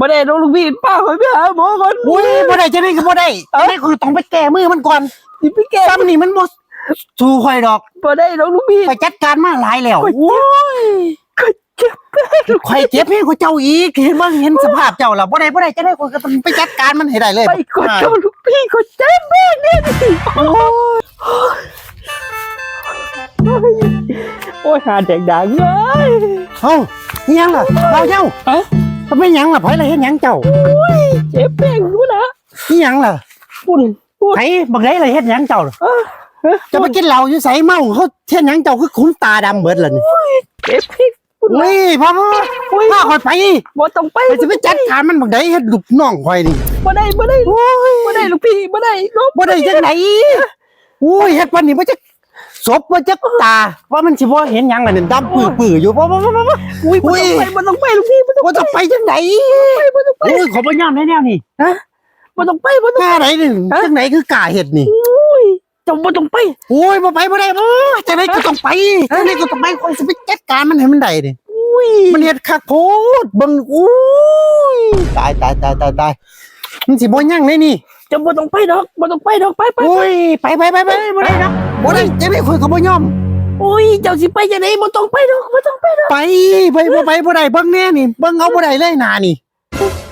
บ่ได้น้องลูกพี่ป้าคอยไปหาหมอก่อนอุ้ยบ่ได้จะได้ก็บ่ได้จะได้คือต้องไปแก้มือมันก่อนสิไปแก้ซ้ำนี่มันบ่สู้ข่อยดอกบ่ได้น้องลูกพี่ไปจัดการมาหลายแล้วโอ้ยก็เจ็บแป้งข่อยเจ็บเพียงกว่าเจ้าอีกเห็นบ่เห็นสภาพเจ้าแล้วบ่ได้บ่ได้จะได้ข่อยก็ต้องไปจัดการมันให้ได้เลยไปกดน้องลูกพี่ก็เจ็บแป้งเนี่ยดิโอ้ยโอ้ยหาแดงดังเลยเอ้าอิหยังล่ะเราเจ้าฮะ มันเป็นหยังล่ะไผล่ะเฮ็ดหยังเจ้าเจ็บแป้งรู้นะอิหยังล่ะปุ่นปุ่นไผบักไดล่ะเฮ็ดหยังเจ้าเออเออจะไปกินเหล้าอยู่ไสเมาเขาเฮ็ดหยังเจ้าคือขุนตาดำเบิดล่ะนี่เจ็บพี่ปุ่นอุ้ยพ่อพ่ออุ้ยพาข่อยไปบ่ต้องไปไปจะไปจัดการมันบักไดเฮ็ดลูกน้องข่อยนี่บ่ได้บ่ได้บ่ได้ลูกพี่บ่ได้ลูกบ่ได้จังไหนอุ้ยเฮ็ดปานนี้บ่จัก ศพบ่จักตาว่ามันสิบ่เห็นหยังอันนั้นดำปื้อๆอยู่บ่บ่บ่บ่บ่อุ้ยบ่ต้องไปบ่ต้องไปลูกพี่บ่ต้องว่าจะไปจังไหนไปบ่ต้องไปโอ้ยขอบ่ยอมแน่ๆนี่บ่ต้องไปบ่ต้องกล้าไหนนี่จังไหนคือกล้าเฮ็ดนี่อุ้ยเจ้าบ่ต้องไปโอ้ยบ่ไปบ่ได้บ่จังไหนก็ต้องไปจังไหนก็ต้องไปคนสิไปจัดการมันให้มันได้นี่อุ้ยมันเฮ็ดคักโพดเบิ่งอุ้ยตายตายตายตายตายมันสิบ่ยังเลยนี่เจ้าบ่ต้องไปดอกบ่ต้องไปดอกไปไปโอ้ยไปไปไปไปบ่ได้นะบ่ได้จังไหนข่อยก็บ่ยอมอุ้ยเจ้าสิไปจังได๋บ่ต้องไปดอกบ่ต้องไปดอกไปไปบ่ไปบ่ได้เบิ่งแน่นี่เบิ่งเอาบ่ได้เลยหน้านี่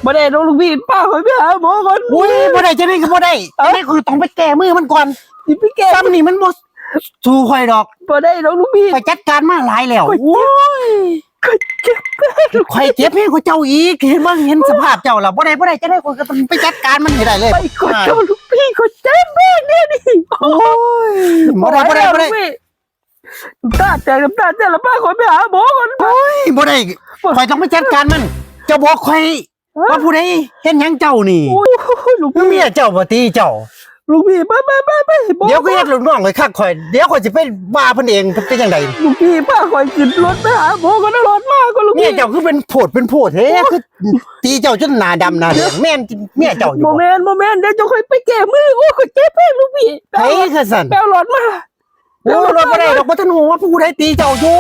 บ่ได้น้องลูกพี่ป้าคอยไปหาหมอก่อนโอ้ยบ่ได้จังไหนก็บ่ได้จังไหนคือต้องไปแก้มือมันก่อนสิไปแก้ซ้ำนี่มันบ่สู้ข่อยดอกบ่ได้น้องลูกพี่ไปจัดการมาหลายแล้วโอ้ยก็เจ็บแป้ง ข่อยเจ็บเพียงกว่าเจ้าอีกเห็นบ่เห็นสภาพเจ้าแล้วบ่ได้บ่ได้จะได้ข่อยก็ต้องไปจัดการมันให้ได้เลยไปกดเจ้าลูกพี่ก็เจ็บแป้งเนี่ยดิโอ้ยบ่ได้บ่ได้บ่ได้น้ำตาแตกน้ำตาแตกแล้วป้าคอยไปหาหมอก่อนโอ้ยบ่ได้ข่อยต้องไปจัดการมัน เจ้าบอกข่อยว่าผู้ใดเห็นหยังเจ้านี่โอ้ยลูกคือพี่เมียเจ้าบ่ตีเจ้า ลูกพี่ไปไปไปไปบอกเดี๋ยวก็เฮ็ดลูกน้องข่อยคักข่อยเดี๋ยวข่อยสิไปว่าเพิ่นเองเพิ่นเป็นจังไดลูกพี่ป้าคอยขึ้นรถไปหาหมอก่อนนะรถมากก็ลูกเมียพี่เจ้าคือเป็นโผดเป็นโผดเฮ้คือตีเจ้าจนหน้าดำหน้าแดงแม่นเมียเจ้าอยู่โมบ่เมนต์โมเมนต์เดี๋ยวจะค่อยไปแก้มือโอ้ยก็เจ็บแป้งลูกพี่แปลไผคือสั่นแปลรถมาโอ้ยรถบ่ได้ดอกบ่ทันฮู้ว่าผู้ใดตีเจ้าอยู่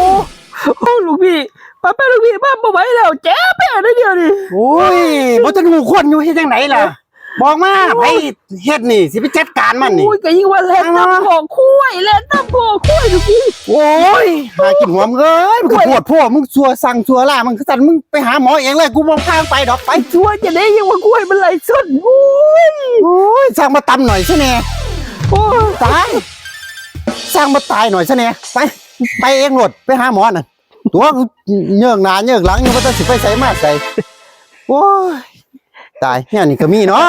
โอ้ลูกพี่ป้าไปลูกพี่ป้าบ่ไหวแล้วเจ็บแป้งได้เดียวดิโอ้ยบ่ทันฮู้คนอยู่เฮ็ดจังไดล่ะ บอกมาไผเฮ็ดนี่สิไปจัดการมันนี่โอ้ยก็ยิ่งว่าแล่นตามพ่อคุ้ยแล่นตามพ่อคุ้ยลูกพี่โอ้ยหากินหัวมึงเอ้ยมึงก็ปวดพวกมึงสัวสั่งสัวล่ามึงก็สั่นมึงไปหาหมอเองเลยกูบ่พาไปดอกไปชัวร์จะได้ยังว่าคุ้ยมันไหลสุดโอ้ยโอ้ยสั่งมาตำหน่อยซะแน่โอ้ยตายสั่งมาตายหน่อยซะแน่ไปไปเองโลดไปหาหมอน่ะตัวกูเยื่องหน้าเยื่องหลังอยู่บ่ต้องสิไปใส่มาใส่โอ้ย ตายเนี่ยนี่ก็มีเนาะ